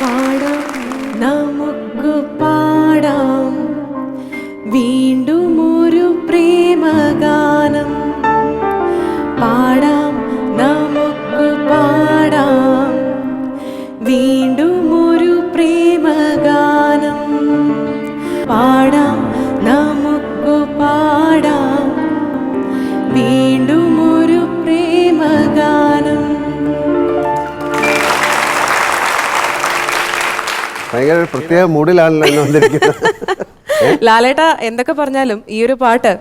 പാടാം നമുക്ക് പാടാം. വീണ്ടും ഒരു പ്രേമഗാനം. പാടാം നമുക്ക് പാടാം. വീണ്ടും ഒരു പ്രേമഗാനം. പാടാം ഭയങ്കര പ്രത്യേക മൂഡിലാണല്ലോ വന്നിരിക്കുന്നത്. ലാലേട്ട എന്തൊക്കെ പറഞ്ഞാലും ഈ ഒരു പാട്ട്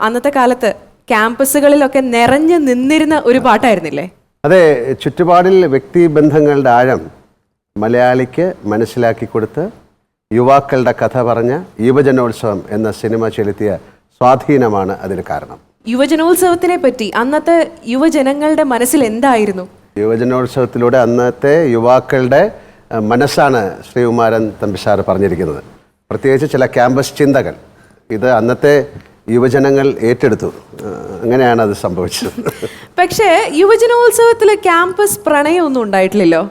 അന്നത്തെ കാലത്ത് ക്യാമ്പസുകളിലൊക്കെ നിറഞ്ഞു നിന്നിരുന്ന ഒരു പാട്ടായിരുന്നില്ലേ? അതെ ചുറ്റുപാടിൽ വ്യക്തിബന്ധങ്ങളുടെ ആഴം മലയാളിക്ക് മനസ്സിലാക്കി കൊടുത്ത് യുവാക്കളുടെ കഥ പറഞ്ഞ യുവജനോത്സവം എന്ന സിനിമ ചെലുത്തിയ സ്വാധീനമാണ് അതിന് കാരണം. യുവജനോത്സവത്തിനെ പറ്റി അന്നത്തെ യുവജനങ്ങളുടെ മനസ്സിൽ എന്തായിരുന്നു? യുവജനോത്സവത്തിലൂടെ അന്നത്തെ യുവാക്കളുടെ മനസ്സാണ് ശ്രീകുമാരൻ തമ്പിസാർ പറഞ്ഞിരിക്കുന്നത്. പ്രത്യേകിച്ച് ചില ക്യാമ്പസ് ചിന്തകൾ. ഇത് അന്നത്തെ യുവജനങ്ങൾ ഏറ്റെടുത്തു. അങ്ങനെയാണ് അത് സംഭവിച്ചത്. പക്ഷേ യുവജനോത്സവത്തിൽ ക്യാമ്പസ് പ്രണയമൊന്നും ഉണ്ടായിട്ടില്ലല്ലോ?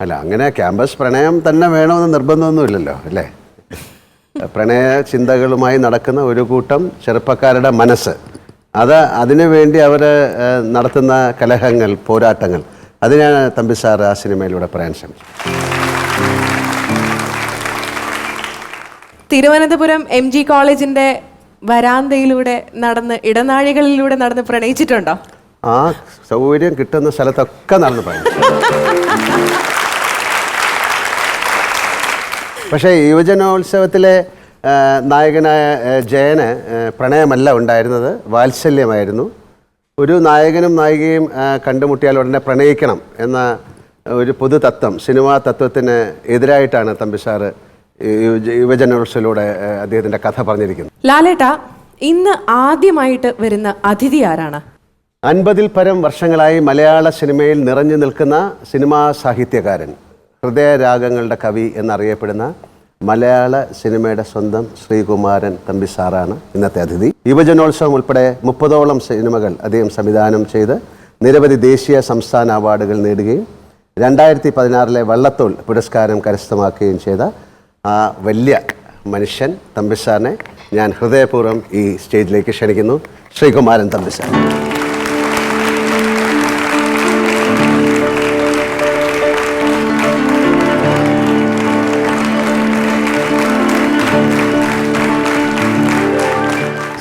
അല്ല അങ്ങനെ ക്യാമ്പസ് പ്രണയം തന്നെ വേണമെന്ന് നിർബന്ധമൊന്നുമില്ലല്ലോ അല്ലേ? പ്രണയ ചിന്തകളുമായി നടക്കുന്ന ഒരു കൂട്ടം ചെറുപ്പക്കാരുടെ മനസ്സ്. അത് അതിനു വേണ്ടി അവർ നടത്തുന്ന കലഹങ്ങൾ പോരാട്ടങ്ങൾ. അതിനാണ് തമ്പി സാർ ആ സിനിമയിലൂടെ പറയാൻ ശ്രമിച്ചത്. തിരുവനന്തപുരം എം ജി കോളേജിന്റെ വരാന്തയിലൂടെ നടന്ന് ഇടനാഴികളിലൂടെ നടന്ന് പ്രണയിച്ചിട്ടുണ്ടോ? ആ സൗകര്യം കിട്ടുന്ന സ്ഥലത്തൊക്കെ നടന്ന് പറയും പക്ഷേ യുവജനോത്സവത്തിലെ നായകനായ ജയന് പ്രണയമല്ല ഉണ്ടായിരുന്നത്. വാത്സല്യമായിരുന്നു. ഒരു നായകനും നായികയും കണ്ടുമുട്ടിയാൽ ഉടനെ പ്രണയിക്കണം എന്ന ഒരു പൊതു തത്വം സിനിമാ തത്വത്തിന് എതിരായിട്ടാണ് തമ്പി സാറ് ഈ അദ്ദേഹത്തിന്റെ കഥ പറഞ്ഞിരിക്കുന്നു. ലാലേട്ട ഇന്ന് ആദ്യമായിട്ട് വരുന്ന അതിഥി ആരാണ്? അൻപതിൽ പരം വർഷങ്ങളായി മലയാള സിനിമയിൽ നിറഞ്ഞു നിൽക്കുന്ന സിനിമാ സാഹിത്യകാരൻ ഹൃദയരാഗങ്ങളുടെ കവി എന്നറിയപ്പെടുന്ന മലയാള സിനിമയുടെ സ്വന്തം ശ്രീകുമാരൻ തമ്പി സാറാണ് ഇന്നത്തെ അതിഥി. യുവജനോത്സവം ഉൾപ്പെടെ മുപ്പതോളം സിനിമകൾ അദ്ദേഹം സംവിധാനം ചെയ്ത് നിരവധി ദേശീയ സംസ്ഥാന അവാർഡുകൾ നേടുകയും രണ്ടായിരത്തി പതിനാറിലെ വള്ളത്തോൾ പുരസ്കാരം കരസ്ഥമാക്കുകയും ചെയ്ത ആ വലിയ മനുഷ്യൻ തമ്പിസാറിനെ ഞാൻ ഹൃദയപൂർവം ഈ സ്റ്റേജിലേക്ക് ക്ഷണിക്കുന്നു. ശ്രീകുമാരൻ തമ്പിസാർ.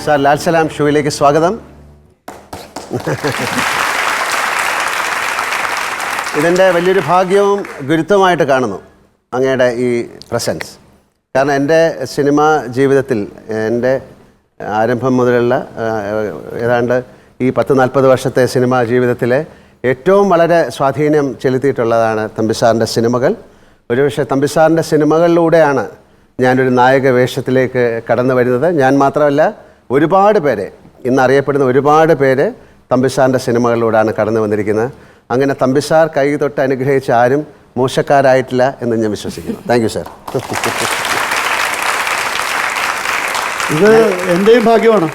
സാർ ലാൽ സലാം ഷോയിലേക്ക് സ്വാഗതം. ഇതിന്റെ വലിയൊരു ഭാഗ്യവും ഗുരുത്വമായിട്ട് കാണുന്നു. അങ്ങയുടെ ഈ പ്രസൻസ് കാരണം എന്റെ സിനിമാ ജീവിതത്തിൽ എന്റെ ആരംഭം മുതലുള്ള ഏതാണ്ട് ഈ പത്ത് നാൽപ്പത് വർഷത്തെ സിനിമാ ജീവിതത്തിലെ ഏറ്റവും വളരെ സ്വാധീനം ചെലുത്തിയിട്ടുള്ളതാണ് തമ്പിസാറിന്റെ സിനിമകൾ. ഒരുപക്ഷെ തമ്പിസാറിന്റെ സിനിമകളിലൂടെയാണ് ഞാനൊരു നായക വേഷത്തിലേക്ക് കടന്നു വരുന്നത്. ഞാൻ മാത്രമല്ല ഒരുപാട് പേര് ഇന്ന് അറിയപ്പെടുന്ന ഒരുപാട് പേര് തമ്പിസാറിന്റെ സിനിമകളിലൂടെയാണ് കടന്നു വന്നിരിക്കുന്നത്. അങ്ങനെ തമ്പിസാർ കൈ തൊട്ട് അനുഗ്രഹിച്ച ആരും മോശക്കാരായിട്ടില്ല എന്ന് ഞാൻ വിശ്വസിക്കുന്നു. താങ്ക് യു സാർ ഇത് എന്റെയും ഭാഗ്യമാണ്.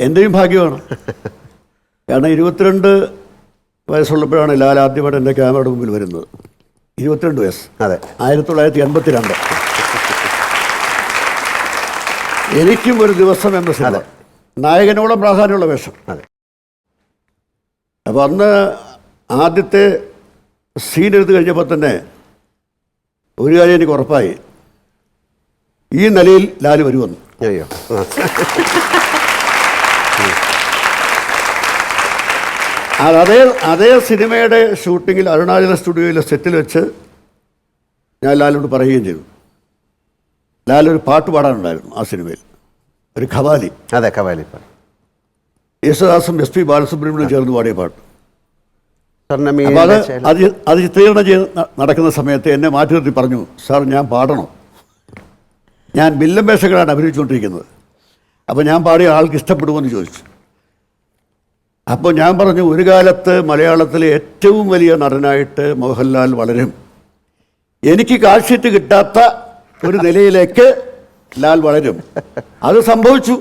എന്റെയും ഭാഗ്യമാണ്. കാരണം ഇരുപത്തിരണ്ട് വയസ്സുള്ളപ്പോഴാണ് ലാൽ ആദ്യമായിട്ട് എന്റെ ക്യാമറയുടെ മുമ്പിൽ വരുന്നത്. ഇരുപത്തിരണ്ട് വയസ്സ്. അതെ. ആയിരത്തി തൊള്ളായിരത്തി എൺപത്തി രണ്ട് എനിക്കും ഒരു ദിവസം എന്ന സിനിമ. നായകനോളം പ്രാധാന്യമുള്ള വേഷം. അതെ. അപ്പോൾ അന്ന് ആദ്യത്തെ സീൻ എടുത്തു കഴിഞ്ഞപ്പോൾ തന്നെ ഒരു കാര്യം എനിക്ക് ഉറപ്പായി. ഈ നിലയിൽ ലാൽ വരുമെന്ന് അയ്യോ. അത് അതേ സിനിമയുടെ ഷൂട്ടിങ്ങിൽ അരുണാചല സ്റ്റുഡിയോയിലെ സെറ്റിൽ വെച്ച് ഞാൻ ലാലിനോട് പറയുകയും ചെയ്തു. ലാൽ ഒരു പാട്ട് പാടാനുണ്ടായിരുന്നു ആ സിനിമയിൽ. ഒരു ഖവാലി. അതെ ഖവാലി യേശുദാസും എസ് പി ബാലസുബ്രഹ്മണ്യം ചേർന്ന് പാടിയ പാട്ട്. അപ്പോൾ അത് അത് അത് ചിത്രീകരണം ചെയ്ത് നടക്കുന്ന സമയത്ത് എന്നെ മാറ്റി നിർത്തി പറഞ്ഞു സാർ ഞാൻ പാടണം. ഞാൻ വില്ലൻ വേഷങ്ങളാണ് അഭിനയിച്ചുകൊണ്ടിരിക്കുന്നത്. അപ്പോൾ ഞാൻ പാടി ആൾക്ക് ഇഷ്ടപ്പെടുമെന്ന് ചോദിച്ചു. അപ്പോൾ ഞാൻ പറഞ്ഞു ഒരു കാലത്ത് മലയാളത്തിലെ ഏറ്റവും വലിയ നടനായിട്ട് മോഹൻലാൽ വളരും. എനിക്ക് കാഴ്ചയിട്ട് കിട്ടാത്ത ഒരു നിലയിലേക്ക് ലാൽ വളരും. അത് സംഭവിച്ചു.